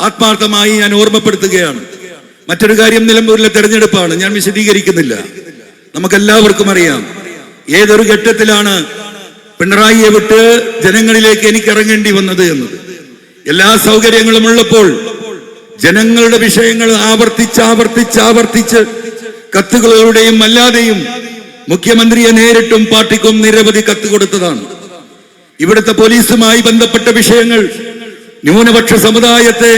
ആത്മാർത്ഥമായി ഞാൻ ഓർമ്മപ്പെടുത്തുകയാണ്. മറ്റൊരു കാര്യം നിലമ്പൂരിലെ തെരഞ്ഞെടുപ്പാണ്. ഞാൻ വിശദീകരിക്കുന്നില്ല. നമുക്കെല്ലാവർക്കും അറിയാം. ഏതൊരു ഘട്ടത്തിലാണ് പിണറായിയെ വിട്ട് ജനങ്ങളിലേക്ക് എനിക്ക് ഇറങ്ങേണ്ടി വന്നത് എന്നത്. എല്ലാ സൗകര്യങ്ങളും ഉള്ളപ്പോൾ ജനങ്ങളുടെ വിഷയങ്ങൾ ആവർത്തിച്ച് ആവർത്തിച്ച് ആവർത്തിച്ച് കത്തുകളിലൂടെയും അല്ലാതെയും മുഖ്യമന്ത്രിയെ നേരിട്ടും പാർട്ടിക്കും നിരവധി കത്ത് കൊടുത്തതാണ്. ഇവിടുത്തെ പോലീസുമായി ബന്ധപ്പെട്ട വിഷയങ്ങൾ ന്യൂനപക്ഷ സമുദായത്തെ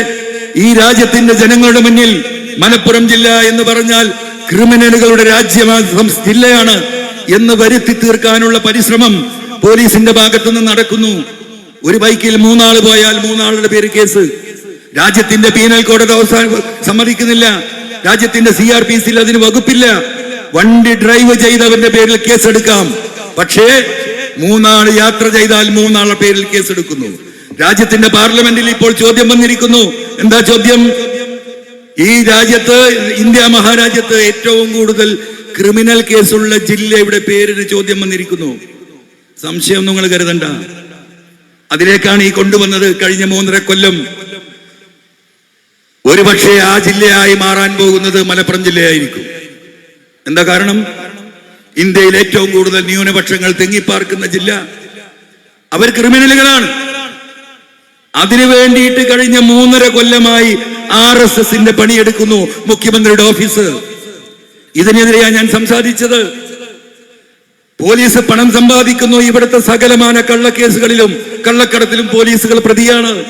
ഈ രാജ്യത്തിന്റെ ജനങ്ങളുടെ മുന്നിൽ മലപ്പുറം ജില്ല എന്ന് പറഞ്ഞാൽ ക്രിമിനലുകളുടെ രാജ്യമാണ് ജില്ലയാണ് എന്ന് വരുത്തി തീർക്കാനുള്ള പരിശ്രമം പോലീസിന്റെ ഭാഗത്തു നിന്ന് നടക്കുന്നു. ഒരു ബൈക്കിൽ മൂന്നാൾ പോയാൽ മൂന്നാളുടെ പേര് കേസ്. രാജ്യത്തിന്റെ പീനൽ കോടതി അവസാന സമ്മതിക്കുന്നില്ല. രാജ്യത്തിന്റെ സി ആർ പി സിയിൽ അതിന് വകുപ്പില്ല. വണ്ടി ഡ്രൈവ് ചെയ്തവന്റെ പേരിൽ കേസെടുക്കാം. പക്ഷേ മൂന്നാൾ യാത്ര ചെയ്താൽ മൂന്നാളുടെ പേരിൽ കേസെടുക്കുന്നു. രാജ്യത്തിന്റെ പാർലമെന്റിൽ ഇപ്പോൾ ചോദ്യം വന്നിരിക്കുന്നു. എന്താ ചോദ്യം? ഈ രാജ്യത്ത് ഇന്ത്യ മഹാരാജ്യത്ത് ഏറ്റവും കൂടുതൽ ക്രിമിനൽ കേസുള്ള ജില്ലയുടെ പേരിന് ചോദ്യം വന്നിരിക്കുന്നു. സംശയം നിങ്ങൾ കരുതണ്ട. അതിലേക്കാണ് ഈ കൊണ്ടുവന്നത് കഴിഞ്ഞ മൂന്നര കൊല്ലം. ഒരുപക്ഷെ ആ ജില്ലയായി മാറാൻ പോകുന്നത് മലപ്പുറം ജില്ലയായിരിക്കും. എന്താ കാരണം? ഇന്ത്യയിൽ ഏറ്റവും കൂടുതൽ ന്യൂനപക്ഷങ്ങൾ തെങ്ങിപ്പാർക്കുന്ന ജില്ല. അവർ ക്രിമിനലുകളാണ്. അതിനു വേണ്ടിയിട്ട് കഴിഞ്ഞ മൂന്നര കൊല്ലമായി ആർ എസ് എസിന്റെ പണിയെടുക്കുന്നു മുഖ്യമന്ത്രിയുടെ ഓഫീസ്. ഇതിനെതിരെയാണ് ഞാൻ സംസാരിച്ചത്. പോലീസ് പണം സമ്പാദിക്കുന്നു ഇവിടുത്തെ സകലമാന കള്ളക്കേസുകളിലും കള്ളക്കടത്തിലും പോലീസുകൾ പ്രതിയാണ്.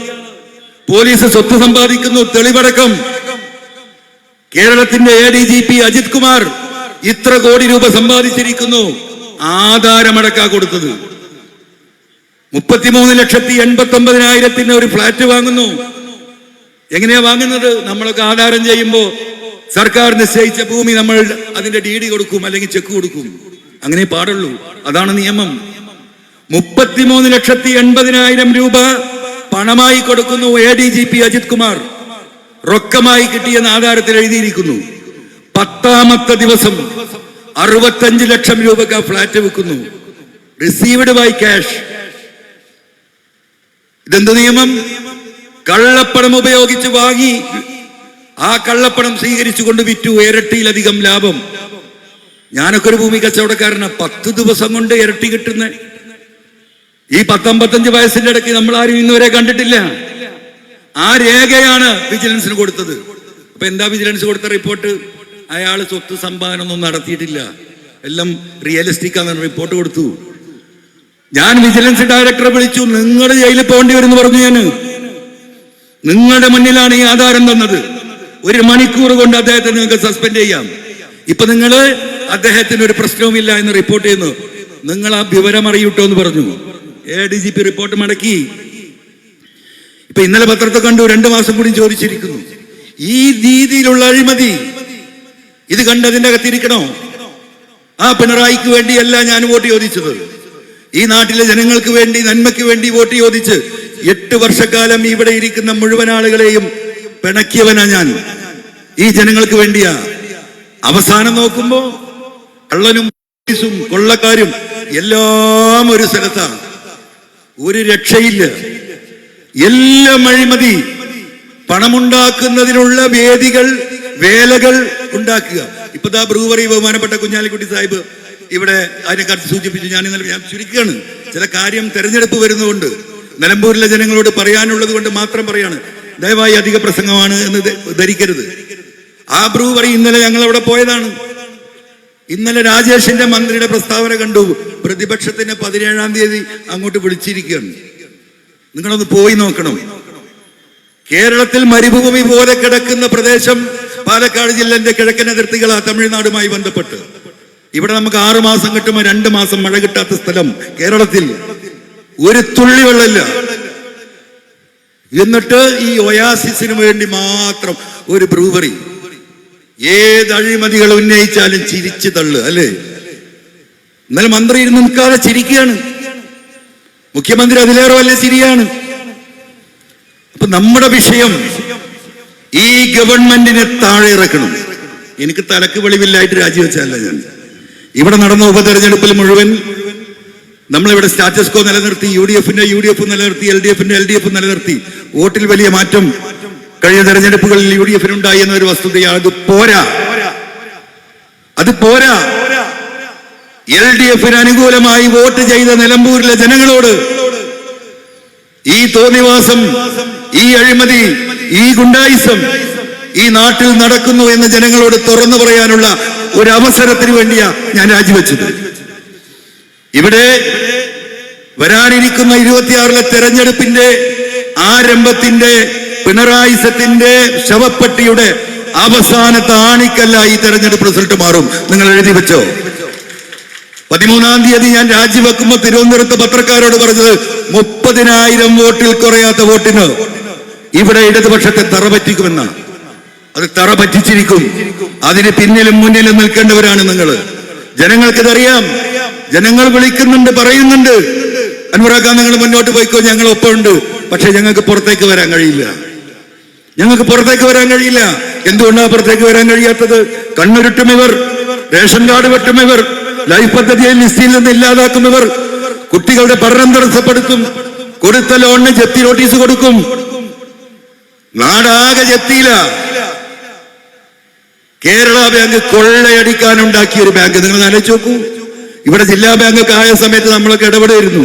പോലീസ് സ്വത്ത് സമ്പാദിക്കുന്നു തെളിവടക്കം. കേരളത്തിന്റെ A D G P Ajith Kumar ഇത്ര കോടി രൂപ സമ്പാദിച്ചിരിക്കുന്നു. ആധാരമടക്കാ കൊടുത്തത്. മുപ്പത്തിമൂന്ന് ലക്ഷത്തി എൺപത്തി ഒമ്പതിനായിരത്തിന് ഒരു ഫ്ലാറ്റ് വാങ്ങുന്നു. എങ്ങനെയാ വാങ്ങുന്നത്? നമ്മളൊക്കെ ആധാരം ചെയ്യുമ്പോ സർക്കാർ നിശ്ചയിച്ച ഭൂമി നമ്മൾ അതിന്റെ ഡി കൊടുക്കും അല്ലെങ്കിൽ ചെക്ക് കൊടുക്കും. അങ്ങനെ പാടുള്ളൂ. അതാണ് നിയമം. മുപ്പത്തിമൂന്ന് ലക്ഷത്തി എൺപതിനായിരം രൂപ പണമായി കൊടുക്കുന്നു A D G P Ajith Kumar. റൊക്കമായി കിട്ടിയെന്ന് ആധാരത്തിൽ എഴുതിയിരിക്കുന്നു. പത്താമത്തെ ദിവസം അറുപത്തഞ്ച് ലക്ഷം രൂപക്ക് ഫ്ലാറ്റ് വെക്കുന്നു റിസീവ്ഡ് ബൈ ക്യാഷ്. ഇതെന്ത് നിയമം? കള്ളപ്പണം ഉപയോഗിച്ച് വാങ്ങി ആ കള്ളപ്പണം സ്വീകരിച്ചു കൊണ്ട് വിറ്റു ഇരട്ടിയിലധികം ലാഭം. ഞാനൊക്കെ ഒരു ഭൂമി കച്ചവടക്കാരനാ. പത്ത് ദിവസം കൊണ്ട് ഇരട്ടി കിട്ടുന്ന. ഈ പത്തൊമ്പത്തഞ്ച് വയസ്സിന്റെ ഇടയ്ക്ക് നമ്മൾ ആരും ഇന്നുവരെ കണ്ടിട്ടില്ല. ആ രേഖയാണ് വിജിലൻസിന് കൊടുത്തത്. അപ്പൊ എന്താ വിജിലൻസ് കൊടുത്ത റിപ്പോർട്ട്? അയാൾ സ്വത്ത് സമ്പാദനം ഒന്നും നടത്തിയിട്ടില്ല. എല്ലാം റിയലിസ്റ്റിക് ആണെന്ന് റിപ്പോർട്ട് കൊടുത്തു. ഞാൻ വിജിലൻസ് ഡയറക്ടറെ വിളിച്ചു. നിങ്ങൾ ജയിലിൽ പോകേണ്ടി വരുമെന്ന് പറഞ്ഞു ഞാൻ. നിങ്ങളുടെ മുന്നിലാണ് ഈ ആധാരം തന്നത്. ഒരു മണിക്കൂർ കൊണ്ട് അദ്ദേഹത്തെ നിങ്ങൾക്ക് സസ്പെൻഡ് ചെയ്യാം. ഇപ്പൊ നിങ്ങൾ അദ്ദേഹത്തിന് ഒരു പ്രശ്നവുമില്ല എന്ന് റിപ്പോർട്ട് ചെയ്യുന്നു. നിങ്ങൾ ആ വിവരം അറിയൂട്ടോ എന്ന് പറഞ്ഞു. A D G P report മടക്കി. ഇപ്പൊ ഇന്നലെ പത്രത്തിൽ കണ്ടു രണ്ടു മാസം കൂടി ചോദിച്ചിരിക്കുന്നു. ഈ രീതിയിലുള്ള അഴിമതി ഇത് കണ്ടതിന്റെ അകത്തിരിക്കണോ? ആ പിണറായിക്ക് വേണ്ടിയല്ല ഞാൻ വോട്ട് ചോദിച്ചത്. ഈ നാട്ടിലെ ജനങ്ങൾക്ക് വേണ്ടി നന്മയ്ക്ക് വേണ്ടി വോട്ട് ചോദിച്ച് എട്ട് വർഷക്കാലം ഇവിടെ ഇരിക്കുന്ന മുഴുവൻ ആളുകളെയും പിണക്കിയവനാ ഞാൻ. ഈ ജനങ്ങൾക്ക് വേണ്ടിയാ. അവസാനം നോക്കുമ്പോ കള്ളനും പോലീസും കൊള്ളക്കാരും എല്ലാം ഒരു സ്ഥലത്താണ് ഒരു രക്ഷയില്ല. എല്ലാം അഴിമതി. പണമുണ്ടാക്കുന്നതിനുള്ള വേദികൾ വേലകൾ ഉണ്ടാക്കുക. ഇപ്പൊ ബ്രൂവറി ബഹുമാനപ്പെട്ട കുഞ്ഞാലിക്കുട്ടി സാഹിബ് ഇവിടെ അതിനെക്കുറിച്ച് സൂചിപ്പിച്ചു ഞാൻ ഇന്നലെ ഞാൻ ചുരുക്കുകയാണ്. ചില കാര്യം തെരഞ്ഞെടുപ്പ് വരുന്നതുകൊണ്ട് നിലമ്പൂരിലെ ജനങ്ങളോട് പറയാനുള്ളത് കൊണ്ട് മാത്രം പറയാണ്. ദയവായി അധിക പ്രസംഗമാണ് എന്ന് ധരിക്കരുത്. ആ ബ്രൂവറി ഇന്നലെ ഞങ്ങൾ അവിടെ പോയതാണ്. ഇന്നലെ രാജേഷിന്റെ മന്ത്രിയുടെ പ്രസ്താവന കണ്ടു. പ്രതിപക്ഷത്തിന് പതിനേഴാം തീയതി അങ്ങോട്ട് വിളിച്ചിരിക്കുകയാണ്. നിങ്ങളൊന്ന് പോയി നോക്കണം. കേരളത്തിൽ മരുഭൂമി പോലെ കിടക്കുന്ന പ്രദേശം പാലക്കാട് ജില്ലന്റെ കിഴക്കൻ അതിർത്തികളാ തമിഴ്നാടുമായി ബന്ധപ്പെട്ട്. ഇവിടെ നമുക്ക് ആറു മാസം കിട്ടുമ്പോൾ രണ്ട് മാസം മഴ കിട്ടാത്ത സ്ഥലം കേരളത്തിൽ. ഒരു തുള്ളി വെള്ളമില്ല. എന്നിട്ട് ഈ ഒയാസിസിന് വേണ്ടി മാത്രം ഒരു ബ്രൂവറി. ഏത് അഴിമതികൾ ഉന്നയിച്ചാലും ചിരിച്ചു തള്ളു അല്ലേ? ഇന്നലെ മന്ത്രി ഇരുന്ന് നിൽക്കാതെ ചിരിക്കുകയാണ്. മുഖ്യമന്ത്രി അതിലേറെ വല്ല ചിരിയാണ്. അപ്പൊ നമ്മുടെ വിഷയം ഈ ഗവൺമെന്റിനെ താഴെ ഇറക്കണം. എനിക്ക് തലക്ക് വെളിവില്ലായിട്ട് രാജിവെച്ചല്ല ഞാൻ. ഇവിടെ നടന്ന ഉപതെരഞ്ഞെടുപ്പിൽ മുഴുവൻ നമ്മളിവിടെ സ്റ്റാറ്റസ് കോ നിലനിർത്തി യു ഡി എഫിന്റെ യു ഡി എഫ് നിലനിർത്തി എൽ ഡി എഫിന്റെ എൽ ഡി എഫ് നിലനിർത്തി. വോട്ടിൽ വലിയ മാറ്റം കഴിഞ്ഞ തെരഞ്ഞെടുപ്പുകളിൽ യു ഡി എഫിനുണ്ടായി എന്നൊരു വസ്തുതയാണ്. അത് പോരാ. അത് പോരാ. എൽ ഡി എഫിന് അനുകൂലമായി വോട്ട് ചെയ്ത നിലമ്പൂരിലെ ജനങ്ങളോട് ഈ തോന്നിവാസം ഈ അഴിമതി ഈ ഗുണ്ടായിസം ഈ നാട്ടിൽ നടക്കുന്നു എന്ന് ജനങ്ങളോട് തുറന്നു പറയാനുള്ള ഒരു അവസരത്തിന് വേണ്ടിയാ ഞാൻ രാജിവെച്ചത്. ഇവിടെ വരാനിരിക്കുന്ന ഇരുപത്തിയാറിലെ തെരഞ്ഞെടുപ്പിന്റെ ആരംഭത്തിന്റെ പിണറായിസത്തിന്റെ ശവപ്പെട്ടിയുടെ അവസാനത്തെ ആണിക്കല്ല ഈ തെരഞ്ഞെടുപ്പ് റിസൾട്ട് മാറും. നിങ്ങൾ എഴുതി വെച്ചോ. പതിമൂന്നാം തീയതി ഞാൻ രാജിവെക്കുമ്പോൾ തിരുവനന്തപുരത്ത് പത്രക്കാരോട് പറഞ്ഞത് മുപ്പതിനായിരം വോട്ടിൽ കുറയാത്ത വോട്ടിന് ഇവിടെ ഇടതുപക്ഷത്തെ തറ പറ്റിക്കുമെന്നാണ് അത് തറ പറ്റിച്ചിരിക്കും. അതിന് പിന്നിലും മുന്നിലും നിൽക്കേണ്ടവരാണ് നിങ്ങൾ ജനങ്ങൾക്കിതറിയാം. ജനങ്ങൾ വിളിക്കുന്നുണ്ട് പറയുന്നുണ്ട്. അൻവറാക്കാൻ നിങ്ങൾ മുന്നോട്ട് പോയിക്കോ ഞങ്ങൾ ഒപ്പമുണ്ട്. പക്ഷെ ഞങ്ങൾക്ക് പുറത്തേക്ക് വരാൻ കഴിയില്ല. ഞങ്ങൾക്ക് പുറത്തേക്ക് വരാൻ കഴിയില്ല. എന്തുകൊണ്ടാണ് പുറത്തേക്ക് വരാൻ കഴിയാത്തത്? കണ്ണുരുട്ടും ഇവർ റേഷൻ കാർഡ് വെട്ടും ഇവർ ലൈഫ് പദ്ധതിയിൽ ലിസ്റ്റിൽ നിന്ന് ഇല്ലാതാക്കുന്നവർ കുട്ടികളുടെ പഠനം തടസ്സപ്പെടുത്തും കൊടുത്ത ലോണിന് ജപ്തി നോട്ടീസ് കൊടുക്കും. നാടാകെ ജപ്തിയില. കേരള ബാങ്ക് കൊള്ളയടിക്കാൻ ഉണ്ടാക്കിയ ഒരു ബാങ്ക്. നിങ്ങൾ ആലോചിച്ച് നോക്കൂ. ഇവിടെ ജില്ലാ ബാങ്കൊക്കെ ആയ സമയത്ത് നമ്മളൊക്കെ ഇടപെടായിരുന്നു.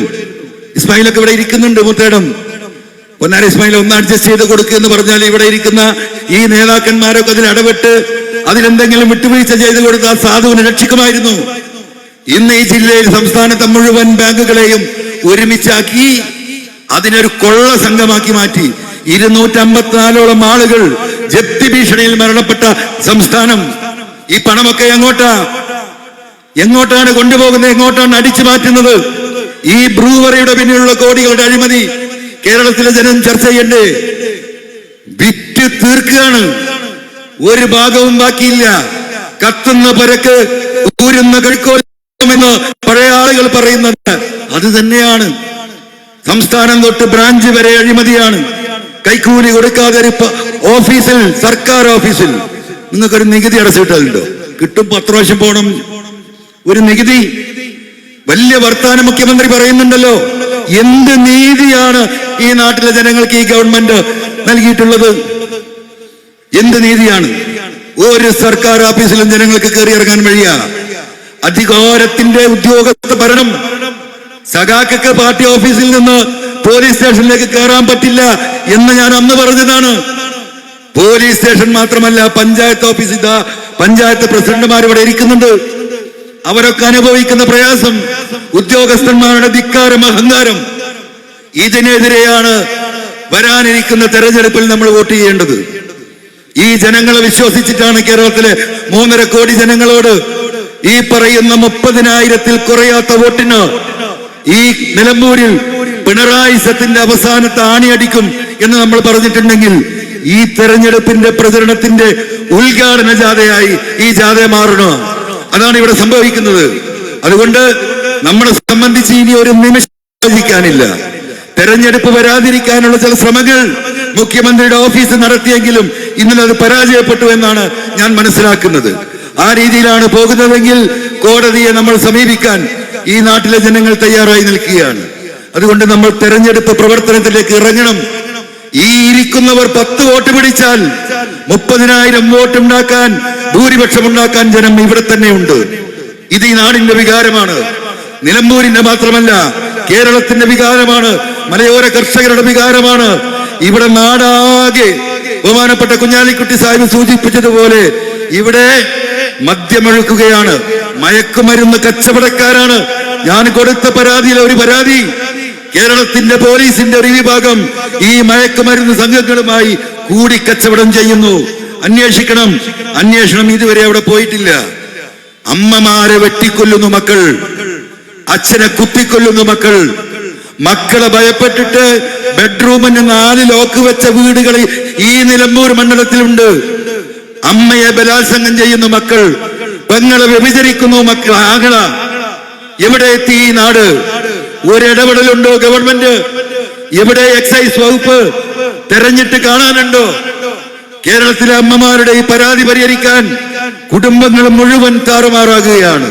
ഇസ്മായിലൊക്കെ ഇവിടെ ഇരിക്കുന്നുണ്ട് മുത്തേടം. പൊന്നാര ഇസ്മായിൽ ഒന്ന് അഡ്ജസ്റ്റ് ചെയ്ത് കൊടുക്കുക എന്ന് പറഞ്ഞാൽ ഇവിടെ ഇരിക്കുന്ന ഈ നേതാക്കന്മാരൊക്കെ അതിൽ ഇടപെട്ട് അതിലെന്തെങ്കിലും വിട്ടുവീഴ്ച ചെയ്ത് കൊടുത്താൽ സാധുവിനെ രക്ഷിക്കുമായിരുന്നു. ഇന്ന് ഈ ജില്ലയിൽ സംസ്ഥാനത്തെ മുഴുവൻ ബാങ്കുകളെയും ഒരുമിച്ചാക്കി അതിനൊരു കൊള്ള സംഘമാക്കി മാറ്റി. ഇരുന്നൂറ്റമ്പത്തിനാലോളം ആളുകൾ ജപ്തി ഭീഷണിയിൽ മരണപ്പെട്ട സംസ്ഥാനം. ഈ പണമൊക്കെ എങ്ങോട്ടാ? എങ്ങോട്ടാണ് കൊണ്ടുപോകുന്നത്? എങ്ങോട്ടാണ് അടിച്ചു മാറ്റുന്നത്? ഈ ബ്രൂവറിയുടെ പിന്നിലുള്ള കോടികളുടെ അഴിമതി കേരളത്തിലെ ജനം ചർച്ച ചെയ്യണ്ടേ. വിറ്റ് തീർക്കുകയാണ്. ഒരു ഭാഗവും ബാക്കിയില്ല. കത്തുന്ന പരക്ക് ഊരുന്ന കഴിക്കോലെന്ന് പഴയ ആളുകൾ പറയുന്നത്. അത് തന്നെയാണ്. സംസ്ഥാനം തൊട്ട് ബ്രാഞ്ച് വരെ അഴിമതിയാണ്. കൈക്കൂലി കൊടുക്കാതെ ഓഫീസിൽ സർക്കാർ ഓഫീസിൽ നിങ്ങൾക്കൊരു നികുതി അടച്ചിട്ടുണ്ടോ കിട്ടും പത്ത് പ്രാവശ്യം പോണം. ഒരു നികുതി വലിയ വർത്താനം മുഖ്യമന്ത്രി പറയുന്നുണ്ടല്ലോ. എന്ത് നീതിയാണ് ഈ നാട്ടിലെ ജനങ്ങൾക്ക് ഈ ഗവൺമെന്റ് നൽകിയിട്ടുള്ളത്? എന്ത് നീതിയാണ്? ഒരു സർക്കാർ ഓഫീസിലും ജനങ്ങൾക്ക് കയറി ഇറങ്ങാൻ വഴിയ. അധികാരത്തിന്റെ ഉദ്യോഗസ്ഥ ഭരണം. സഖാക്കൾക്ക് പാർട്ടി ഓഫീസിൽ നിന്ന് പോലീസ് സ്റ്റേഷനിലേക്ക് കയറാൻ പറ്റില്ല. എന്ന് ഞാൻ അന്ന് പറഞ്ഞതാണ്. പോലീസ് സ്റ്റേഷൻ മാത്രമല്ല പഞ്ചായത്ത് ഓഫീസ് ഇതാ പഞ്ചായത്ത് പ്രസിഡന്റുമാർ ഇവിടെ ഇരിക്കുന്നുണ്ട്. അവരൊക്കെ അനുഭവിക്കുന്ന പ്രയാസം ഉദ്യോഗസ്ഥന്മാരുടെ ധിക്കാരം അഹങ്കാരം. ഇതിനെതിരെയാണ് വരാനിരിക്കുന്ന തെരഞ്ഞെടുപ്പിൽ നമ്മൾ വോട്ട് ചെയ്യേണ്ടത്. ഈ ജനങ്ങളെ വിശ്വസിച്ചിട്ടാണ് കേരളത്തിലെ മൂന്നര കോടി ജനങ്ങളോട് ഈ പറയുന്ന മുപ്പതിനായിരത്തിൽ കുറയാത്ത വോട്ടിന് ഈ നിലമ്പൂരിൽ പിണറായി സത്തിന്റെ അവസാനത്തെ ആണിയടിക്കും എന്ന് നമ്മൾ പറഞ്ഞിട്ടുണ്ടെങ്കിൽ ഈ തെരഞ്ഞെടുപ്പിന്റെ പ്രചരണത്തിന്റെ ഉദ്ഘാടന ജാഥയായി ഈ ജാഥ മാറണോ? അതാണ് ഇവിടെ സംഭവിക്കുന്നത്. അതുകൊണ്ട് നമ്മളെ സംബന്ധിച്ച് ഇനി ഒരു നിമിഷിക്കാനില്ല തെരഞ്ഞെടുപ്പ് വരാതിരിക്കാനുള്ള ചില ശ്രമങ്ങൾ മുഖ്യമന്ത്രിയുടെ ഓഫീസ് നടത്തിയെങ്കിലും ഇന്നലെ അത് പരാജയപ്പെട്ടു എന്നാണ് ഞാൻ മനസ്സിലാക്കുന്നത്. ആ രീതിയിലാണ് പോകുന്നതെങ്കിൽ കോടതിയെ നമ്മൾ സമീപിക്കാൻ ഈ നാട്ടിലെ ജനങ്ങൾ തയ്യാറായി നിൽക്കുകയാണ്. അതുകൊണ്ട് നമ്മൾ തെരഞ്ഞെടുപ്പ് പ്രവർത്തനത്തിലേക്ക് ഇറങ്ങണം. ഈ ഇരിക്കുന്നവർ പത്ത് വോട്ട് പിടിച്ചാൽ മുപ്പതിനായിരം വോട്ട് ഉണ്ടാക്കാൻ ഭൂരിപക്ഷം ഉണ്ടാക്കാൻ ജനം ഇവിടെ തന്നെ ഉണ്ട്. ഇത് ഈ നാടിന്റെ വികാരമാണ്. നിലമ്പൂരിന്റെ മാത്രമല്ല കേരളത്തിന്റെ വികാരമാണ്. മലയോര കർഷകരുടെ വികാരമാണ്. ഇവിടെ നാടാകെ ബഹുമാനപ്പെട്ട കുഞ്ഞാലിക്കുട്ടി സാഹിബ് സൂചിപ്പിച്ചതുപോലെ ഇവിടെ മദ്യമൊഴുക്കുകയാണ് മയക്കുമരുന്ന് കച്ചവടക്കാരാണ്. ഞാൻ കൊടുത്ത പരാതിയിൽ ഒരു പരാതി കേരളത്തിന്റെ പോലീസിന്റെ ഒരു വിഭാഗം ഈ മയക്കുമരുന്ന് സംഘങ്ങളുമായി കൂടി കച്ചവടം ചെയ്യുന്നു. അന്വേഷിക്കണം. അന്വേഷണം ഇതുവരെ അവിടെ പോയിട്ടില്ല. അമ്മമാരെ വെട്ടിക്കൊല്ലുന്നു മക്കൾ. അച്ഛനെ കുത്തിക്കൊല്ലുന്നു മക്കൾ. മക്കളെ ഭയപ്പെട്ടിട്ട് ബെഡ്റൂമിന് നാല് ലോക്ക് വെച്ച വീടുകൾ ഈ നിലമ്പൂർ മണ്ഡലത്തിലുണ്ട്. അമ്മയെ ബലാത്സംഗം ചെയ്യുന്നു മക്കൾ. പെങ്ങളെ വ്യഭിചരിക്കുന്നു മക്കൾ. ആകള എവിടെ എത്തി ഈ നാട്? ഒരിടപെടലുണ്ടോ ഗവൺമെന്റ്? എവിടെ എക്സൈസ് വകുപ്പ്? തെരഞ്ഞിട്ട് കാണാനുണ്ടോ? കേരളത്തിലെ അമ്മമാരുടെ ഈ പരാതി പരിഹരിക്കാൻ കുടുംബങ്ങൾ മുഴുവൻ താറുമാറാകുകയാണ്.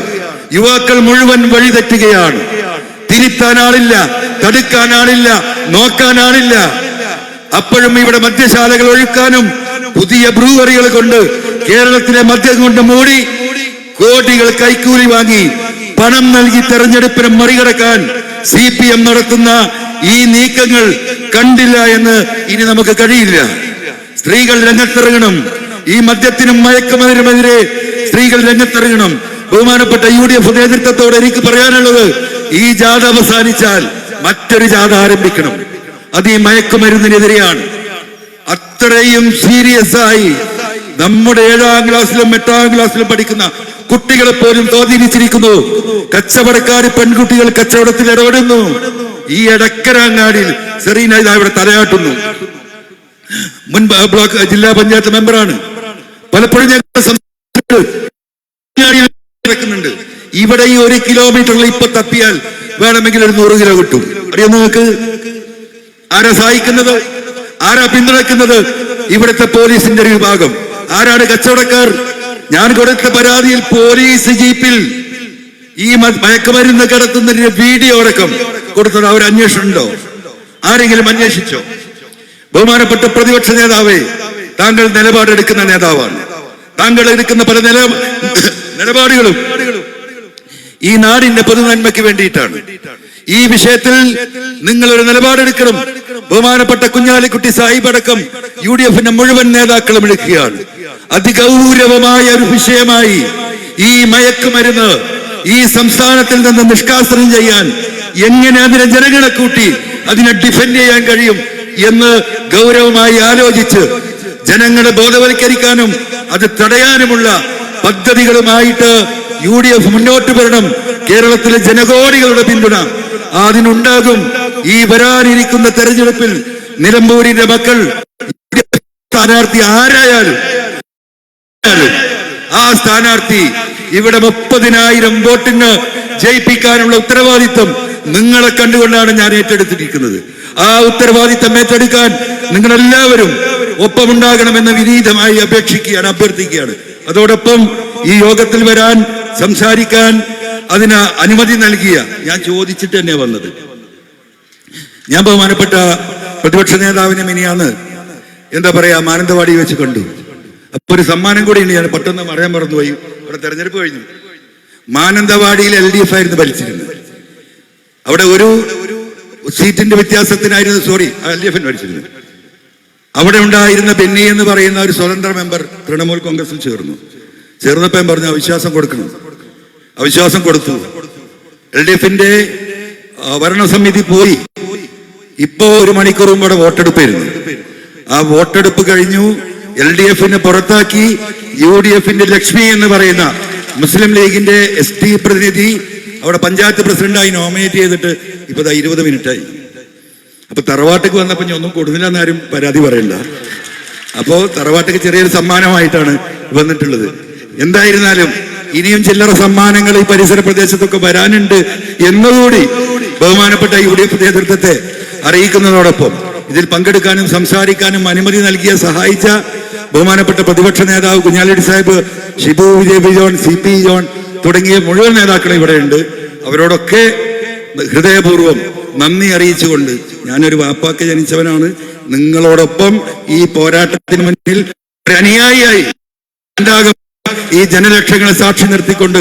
യുവാക്കൾ മുഴുവൻ വഴിതെറ്റുകയാണ്. തിരുത്താൻ ആളില്ല തടുക്കാൻ ആളില്ല നോക്കാൻ ആളില്ല. അപ്പോഴും ഇവിടെ മദ്യശാലകൾ ഒഴുക്കാനും പുതിയ ബ്രൂവറികൾ കൊണ്ട് കേരളത്തിലെ മദ്യം കൊണ്ട് മൂടി കോടികൾ കൈക്കൂലി വാങ്ങി പണം നൽകി തെരഞ്ഞെടുപ്പിനെ മറികടക്കാൻ സി പി എം നടത്തുന്ന ഈ നീക്കങ്ങൾ കണ്ടില്ല എന്ന് ഇനി നമുക്ക് കഴിയില്ല. സ്ത്രീകൾ രംഗത്തിറങ്ങണം. ഈ മദ്യത്തിനും മയക്കുമതിനുമെതിരെ സ്ത്രീകൾ രംഗത്തിറങ്ങണം. ബഹുമാനപ്പെട്ട യു ഡി എഫ് നേതൃത്വത്തോട് എനിക്ക് പറയാനുള്ളത് ഈ ജാഥ അവസാനിച്ചാൽ മറ്റൊരു ജാഥ ആരംഭിക്കണം. അത് ഈ മയക്കുമരുന്നിനെതിരെയാണ്. അത്രയും സീരിയസ് ആയി നമ്മുടെ ഏഴാം ക്ലാസ്സിലും എട്ടാം ക്ലാസ്സിലും പഠിക്കുന്ന കുട്ടികളെ പോലും സ്വാധീനിച്ചിരിക്കുന്നു. കച്ചവടക്കാർ പെൺകുട്ടികൾ കച്ചവടത്തിൽ ഇടപെടുന്നു. ഈ എടക്കരാങ്ങാടിയിൽ സെറീന ഇതാ ഇവിടെ തലയാട്ടുന്നു. മുൻ ബ്ലോക്ക് ജില്ലാ പഞ്ചായത്ത് മെമ്പറാണ്. പലപ്പോഴും. നടക്കുന്നുണ്ട്. ഇവിടെ ഈ ഒരു കിലോമീറ്ററിൽ ഇപ്പൊ തപ്പിയാൽ വേണമെങ്കിൽ ഒരു നൂറ് കിലോ കിട്ടും. അറിയാം നിങ്ങൾക്ക്? ആരാ സഹായിക്കുന്നത്? ആരാ പിന്തുണയ്ക്കുന്നത്? ഇവിടുത്തെ പോലീസിന്റെ ഒരു വിഭാഗം. ആരാണ് കച്ചവടക്കാർ? ഞാൻ കൊടുത്ത പരാതിയിൽ പോലീസ് ജീപ്പിൽ ഈ മയക്കുമരുന്ന് കടത്തുന്നതിന്റെ വീഡിയോ അടക്കം കൊടുത്തത് അവർ അന്വേഷണം ആരെങ്കിലും അന്വേഷിച്ചോ? ബഹുമാനപ്പെട്ട പ്രതിപക്ഷ നേതാവേ താങ്കൾ നിലപാടെടുക്കുന്ന നേതാവാണ്. താങ്കൾ എടുക്കുന്ന പല നില നിലപാടുകളും ഈ നാടിന്റെ പൊതുനന്മയ്ക്ക് വേണ്ടിയിട്ടാണ്. ഈ വിഷയത്തിൽ നിങ്ങൾ ഒരു നിലപാടെടുക്കണം. ബഹുമാനപ്പെട്ട കുഞ്ഞാലിക്കുട്ടി സാഹിബ് അടക്കം യു ഡി എഫിന്റെ മുഴുവൻ നേതാക്കളും എടുക്കുകയാണ്. അതിഗൗരവമായ ഒരു വിഷയമായി ഈ മയക്കുമരുന്ന് ഈ സംസ്ഥാനത്തിൽ നിന്ന് നിഷ്കാസനം ചെയ്യാൻ എങ്ങനെ അതിനെ ജനങ്ങളെ കൂട്ടി അതിനെ ഡിഫെൻഡ് ചെയ്യാൻ കഴിയും എന്ന് ഗൗരവമായി ആലോചിച്ച് ജനങ്ങളെ ബോധവൽക്കരിക്കാനും അത് തടയാനുമുള്ള പദ്ധതികളുമായിട്ട് യു ഡി എഫ് മുന്നോട്ട് വരണം. കേരളത്തിലെ ജനകോടികളുടെ പിന്തുണ അതിനുണ്ടാകും. ഈ വരാനിരിക്കുന്ന തെരഞ്ഞെടുപ്പിൽ നിലമ്പൂരിന്റെ മക്കൾ സ്ഥാനാർത്ഥി ആരായാലും ആ സ്ഥാനാർത്ഥി ഇവിടെ മുപ്പതിനായിരം വോട്ടിന് ജയിപ്പിക്കാനുള്ള ഉത്തരവാദിത്വം നിങ്ങളെ കണ്ടുകൊണ്ടാണ് ഞാൻ ഏറ്റെടുത്തിരിക്കുന്നത്. ആ ഉത്തരവാദിത്തം ഏറ്റെടുക്കാൻ നിങ്ങളെല്ലാവരും ഒപ്പമുണ്ടാകണമെന്ന് വിനീതമായി അപേക്ഷിക്കുകയാണ് അഭ്യർത്ഥിക്കുകയാണ്. അതോടൊപ്പം ഈ യോഗത്തിൽ വരാൻ സംസാരിക്കാൻ അതിന് അനുമതി നൽകിയ ഞാൻ ചോദിച്ചിട്ട് തന്നെ വന്നത്. ഞാൻ ബഹുമാനപ്പെട്ട പ്രതിപക്ഷ നേതാവിനെ മിനിയാന്ന് എന്താ പറയാ മാനന്തവാടി വെച്ച് കണ്ടു. അപ്പൊ ഒരു സമ്മാനം കൂടി ഉണ്ട് ഞാൻ പെട്ടെന്ന് പറയാൻ മറന്നുപോയി. അവിടെ തെരഞ്ഞെടുപ്പ് കഴിഞ്ഞു. മാനന്തവാടിയിൽ എൽ ഡി എഫ് ആയിരുന്നു ഭരിച്ചിരുന്നത്. അവിടെ ഒരു സീറ്റിന്റെ വ്യത്യാസത്തിനായിരുന്നു സോറി എൽ ഡി എഫിന് ഭരിച്ചിരുന്നത്. അവിടെ ഉണ്ടായിരുന്ന ബെന്നി എന്ന് പറയുന്ന ഒരു സ്വതന്ത്ര മെമ്പർ തൃണമൂൽ കോൺഗ്രസിൽ ചേർന്നു. ചേർന്നപ്പോൾ പറഞ്ഞു അവിശ്വാസം കൊടുക്കണം. അവിശ്വാസം കൊടുത്തു. എൽ ഡി എഫിന്റെ ഭരണസമിതി പോയി. ഇപ്പോ ഒരു മണിക്കൂർ മുമ്പ് അവിടെ വോട്ടെടുപ്പായിരുന്നു. ആ വോട്ടെടുപ്പ് കഴിഞ്ഞു. എൽ ഡി എഫിനെ പുറത്താക്കി യു ഡി എഫിന്റെ ലക്ഷ്മി എന്ന് പറയുന്ന മുസ്ലിം ലീഗിന്റെ എസ് ടി പ്രതിനിധി അവിടെ പഞ്ചായത്ത് പ്രസിഡന്റായി നോമിനേറ്റ് ചെയ്തിട്ട് ഇപ്പൊ ഇരുപത് മിനിറ്റായി. അപ്പൊ തറവാട്ടേക്ക് വന്നപ്പോ ഞാൻ ഒന്നും കൊടുന്നില്ല എന്നാരും പരാതി പറയില്ല. അപ്പോ തറവാട്ടേക്ക് ചെറിയൊരു സമ്മാനമായിട്ടാണ് വന്നിട്ടുള്ളത്. എന്തായിരുന്നാലും ഇനിയും ചില്ലറ സമ്മാനങ്ങൾ ഈ പരിസര പ്രദേശത്തൊക്കെ വരാനുണ്ട് എന്നുകൂടി ബഹുമാനപ്പെട്ട യു ഡി എഫ് നേതൃത്വത്തെ അറിയിക്കുന്നതോടൊപ്പം ഇതിൽ പങ്കെടുക്കാനും സംസാരിക്കാനും അനുമതി നൽകിയ സഹായിച്ച ബഹുമാനപ്പെട്ട പ്രതിപക്ഷ നേതാവ് കുഞ്ഞാലിഡി സാഹിബ് ഷിബു വിജയ് ജോൺ സി പി ജോൺ തുടങ്ങിയ മുഴുവൻ നേതാക്കളും ഇവിടെയുണ്ട് അവരോടൊക്കെ ഹൃദയപൂർവം നന്ദി അറിയിച്ചുകൊണ്ട് ഞാനൊരു വാപ്പാക്ക് ജനിച്ചവനാണ്. നിങ്ങളോടൊപ്പം ഈ പോരാട്ടത്തിന് മുന്നിൽ അനുയായിയായി ഈ ജനലക്ഷങ്ങളെ സാക്ഷി നിർത്തിക്കൊണ്ട്